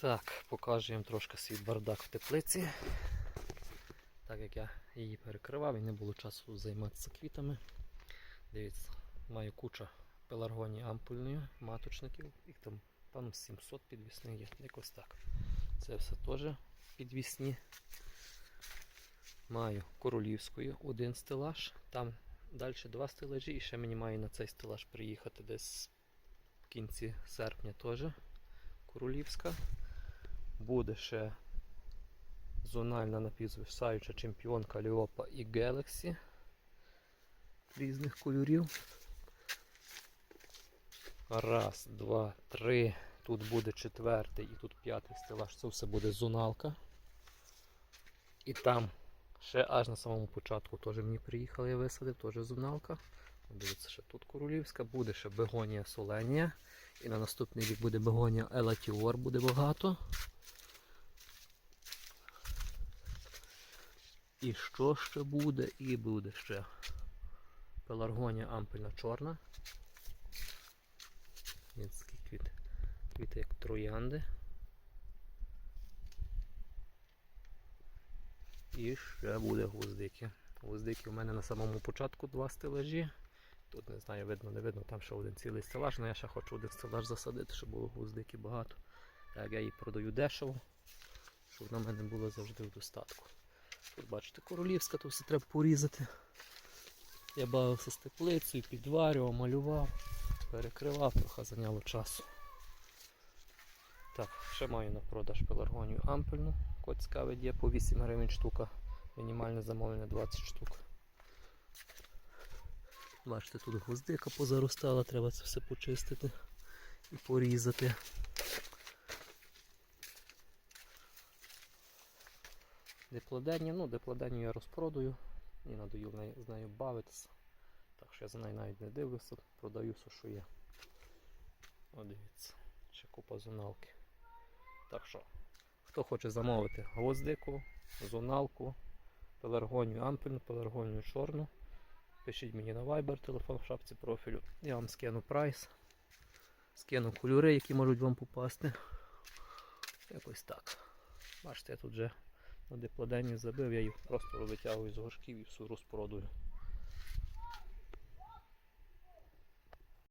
Так, покажу їм трошки свій бардак в теплиці. Так як я її перекривав і не було часу займатися квітами. Дивіться, маю куча пеларгонії ампульної, маточників, їх там певно 700 підвісних є, якось так. Це все теж підвісні. Маю королівської один стелаж, там далі два стелажі, і ще мені має на цей стелаж приїхати десь в кінці серпня теж королівська. Буде ще зональна напівзвисаюча чемпіонка Ліопа і Galaxy різних кольорів. Раз, два, три. Тут буде четвертий і тут п'ятий стелаж. Це все буде зоналка. І там ще аж на самому початку теж мені приїхали, я висадив, теж зоналка. Дивіться, ще тут королівська, буде ще бегонія Соленія. І на наступний рік буде бегонія Елатіор, буде багато. І що ще буде? І буде ще пеларгонія ампельна чорна. Ні, такі квіти. Квіти як троянди. І ще буде гвоздики. Гвоздики у мене на самому початку два стелажі. Тут не знаю, видно, не видно, там ще один цілий стелаж, але я ще хочу один стелаж засадити, щоб було гвоздики багато. Так, я її продаю дешево, щоб на мене було завжди в достатку. Тут бачите, королівська, то все треба порізати. Я бавився з теплицею, підварював, малював, перекривав, трохи зайняло часу. Так, ще маю на продаж пеларгонію ампельну. Кот цікавить є по 8 гривень штука. Мінімальне замовлення 20 штук. Бачите, тут гвоздика позаростала, треба це все почистити і порізати. Деплоденні, ну деплоденню я розпродаю і надаю з нею бавитися. Так що я за нею навіть не дивлюся, продаю все, що є. О, дивіться, ще купа зоналки. Так що, хто хоче замовити гвоздику, зоналку, пеларгонію ампельну, пеларгонію чорну, пишіть мені на Viber, телефон в шапці профілю. Я вам скину прайс, скину кольори, які можуть вам попасти. Якось так. Бачите, я тут вже на деплоденні забив, я їх просто витягую з горшків і всю розпродую.